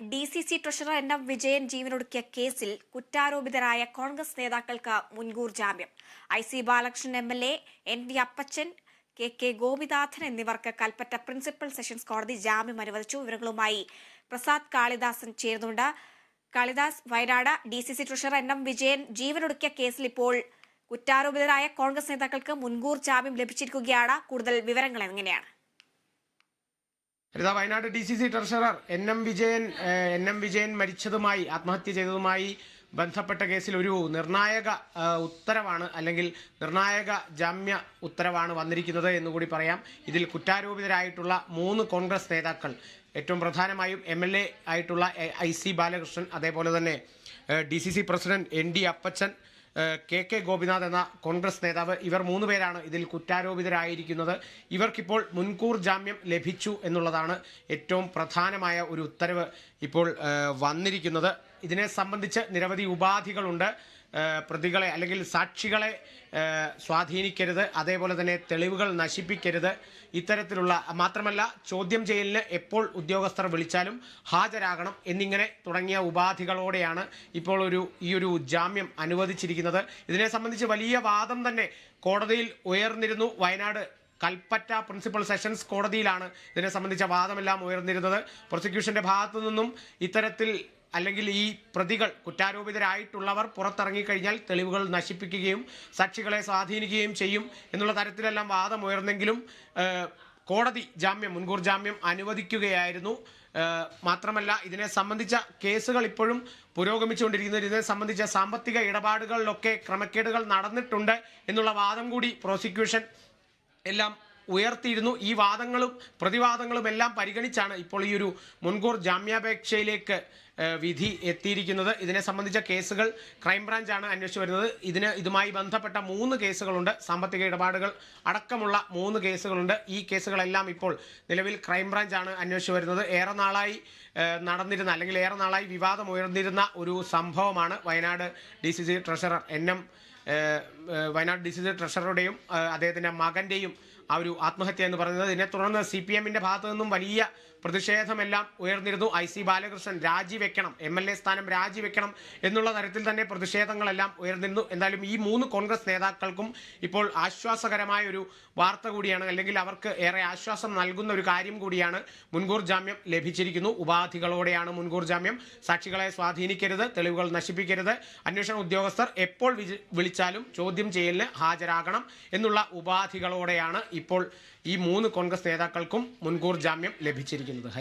D C C treasurer N M Vijayan ജീവനൊടുക്കിയ കേസിൽ കുറ്റാരോപിതരായ കോൺഗ്രസ് നേതാക്കൾക്ക് മുൻകൂർ ജാമ്യം. I C Balakrishnan M L A N V Appachan K K Gopinathan എന്നിവർക്ക് കൽപ്പറ്റ പ്രിൻസിപ്പൽ സെഷൻസ് കോടതി ജാമ്യം അനുവദിച്ചു. വിവരങ്ങളുമായി പ്രസാദ് കാളിദാസൻ ചേരുന്നുണ്ട്. Kalidas Wayanad. D C C treasurer N M Vijayan ജീവനൊടുക്കിയ കേസിൽ ഇപ്പോൾ കുറ്റാരോപിതരായ കോൺഗ്രസ് നേതാക്കൾക്ക് മുൻകൂർ ജാമ്യം ലഭിച്ചിരിക്കുകയാണ്. കൂടുതൽ വിവരങ്ങൾ എങ്ങനെയാണ്? ഹരിത Wayanad D C C treasurer N M Vijayan N M Vijayan മരിച്ചതുമായി ആത്മഹത്യ ചെയ്തതുമായി ബന്ധപ്പെട്ട കേസിൽ ഒരു നിർണായക ഉത്തരവാണ് അല്ലെങ്കിൽ നിർണായക ജാമ്യ ഉത്തരവാണ് വന്നിരിക്കുന്നത് എന്നുകൂടി പറയാം. ഇതിൽ കുറ്റാരോപിതരായിട്ടുള്ള മൂന്ന് കോൺഗ്രസ് നേതാക്കൾ ഏറ്റവും പ്രധാനമായും എം എൽ എ ആയിട്ടുള്ള ഐ സി ബാലകൃഷ്ണൻ അതേപോലെ തന്നെ D C C president N D Appachan K K Gopinath എന്ന കോൺഗ്രസ് നേതാവ് ഇവർ മൂന്ന് പേരാണ് ഇതിൽ കുറ്റാരോപിതരായിരിക്കുന്നത്. ഇവർക്കിപ്പോൾ മുൻകൂർ ജാമ്യം ലഭിച്ചു എന്നുള്ളതാണ് ഏറ്റവും പ്രധാനമായ ഒരു ഉത്തരവ് ഇപ്പോൾ വന്നിരിക്കുന്നത്. ഇതിനെ സംബന്ധിച്ച് നിരവധി ഉപാധികളുണ്ട്. പ്രതികളെ അല്ലെങ്കിൽ സാക്ഷികളെ സ്വാധീനിക്കരുത്. അതേപോലെ തന്നെ തെളിവുകൾ നശിപ്പിക്കരുത്. ഇത്തരത്തിലുള്ള മാത്രമല്ല ചോദ്യം ചെയ്യലിന് എപ്പോൾ ഉദ്യോഗസ്ഥർ വിളിച്ചാലും ഹാജരാകണം എന്നിങ്ങനെ തുടങ്ങിയ ഉപാധികളോടെയാണ് ഇപ്പോൾ ഒരു ഈ ഒരു ജാമ്യം അനുവദിച്ചിരിക്കുന്നത്. ഇതിനെ സംബന്ധിച്ച് വലിയ വാദം തന്നെ കോടതിയിൽ ഉയർന്നിരുന്നു. വയനാട് കൽപ്പറ്റ പ്രിൻസിപ്പൽ സെഷൻസ് കോടതിയിലാണ് ഇതിനെ സംബന്ധിച്ച വാദമെല്ലാം ഉയർന്നിരുന്നത്. പ്രോസിക്യൂഷന്റെ ഭാഗത്തു നിന്നും ഇത്തരത്തിൽ അല്ലെങ്കിൽ ഈ പ്രതികൾ കുറ്റാരോപിതരായിട്ടുള്ളവർ പുറത്തിറങ്ങിക്കഴിഞ്ഞാൽ തെളിവുകൾ നശിപ്പിക്കുകയും സാക്ഷികളെ സ്വാധീനിക്കുകയും ചെയ്യും എന്നുള്ള തരത്തിലെല്ലാം വാദം ഉയർന്നെങ്കിലും ഏഹ്, കോടതി ജാമ്യം മുൻകൂർ ജാമ്യം അനുവദിക്കുകയായിരുന്നു. മാത്രമല്ല ഇതിനെ സംബന്ധിച്ച കേസുകൾ ഇപ്പോഴും പുരോഗമിച്ചുകൊണ്ടിരിക്കുന്നത്. ഇതിനെ സംബന്ധിച്ച സാമ്പത്തിക ഇടപാടുകളിലൊക്കെ ക്രമക്കേടുകൾ നടന്നിട്ടുണ്ട് എന്നുള്ള വാദം കൂടി പ്രോസിക്യൂഷൻ എല്ലാം ഉയർത്തിയിരുന്നു. ഈ വാദങ്ങളും പ്രതിവാദങ്ങളും എല്ലാം പരിഗണിച്ചാണ് ഇപ്പോൾ ഈ ഒരു മുൻകൂർ ജാമ്യാപേക്ഷയിലേക്ക് വിധി എത്തിയിരിക്കുന്നത്. ഇതിനെ സംബന്ധിച്ച കേസുകൾ ക്രൈംബ്രാഞ്ചാണ് അന്വേഷിച്ചു വരുന്നത്. ഇതിന് ഇതുമായി ബന്ധപ്പെട്ട മൂന്ന് കേസുകളുണ്ട്. സാമ്പത്തിക ഇടപാടുകൾ അടക്കമുള്ള മൂന്ന് കേസുകളുണ്ട്. ഈ കേസുകളെല്ലാം ഇപ്പോൾ നിലവിൽ ക്രൈംബ്രാഞ്ചാണ് അന്വേഷിച്ചു വരുന്നത്. ഏറെ നാളായി നടന്നിരുന്ന അല്ലെങ്കിൽ ഏറെ നാളായി വിവാദം ഉയർന്നിരുന്ന ഒരു സംഭവമാണ് Wayanad D C C treasurer N M Wayanad D C C ട്രഷററുടെയും അദ്ദേഹത്തിന്റെ മകന്റെയും ആ ഒരു ആത്മഹത്യ എന്ന് പറയുന്നത്. ഇതിനെ തുടർന്ന് സി പി എമ്മിന്റെ ഭാഗത്തു നിന്നും വലിയ പ്രതിഷേധമെല്ലാം ഉയർന്നിരുന്നു. ഐ സി ബാലകൃഷ്ണൻ രാജിവെക്കണം എം എൽ എ സ്ഥാനം രാജിവെക്കണം എന്നുള്ള തരത്തിൽ തന്നെ പ്രതിഷേധങ്ങളെല്ലാം ഉയർന്നിരുന്നു. എന്തായാലും ഈ മൂന്ന് കോൺഗ്രസ് നേതാക്കൾക്കും ഇപ്പോൾ ആശ്വാസകരമായ ഒരു വാർത്ത കൂടിയാണ് അല്ലെങ്കിൽ അവർക്ക് ഏറെ ആശ്വാസം നൽകുന്ന ഒരു കാര്യം കൂടിയാണ് മുൻകൂർ ജാമ്യം ലഭിച്ചിരിക്കുന്നു. ഉപാധികളോടെയാണ് മുൻകൂർ ജാമ്യം. സാക്ഷികളെ സ്വാധീനിക്കരുത് തെളിവുകൾ നശിപ്പിക്കരുത്. അന്വേഷണ ഉദ്യോഗസ്ഥർ എപ്പോൾ വിളിച്ചാലും ചോദ്യം ചെയ്യലിന് ഹാജരാകണം എന്നുള്ള ഉപാധികളോടെയാണ് ഇപ്പോൾ ഈ മൂന്ന് കോൺഗ്രസ് നേതാക്കൾക്കും മുൻകൂർ ജാമ്യം ലഭിച്ചിരിക്കുന്നത്.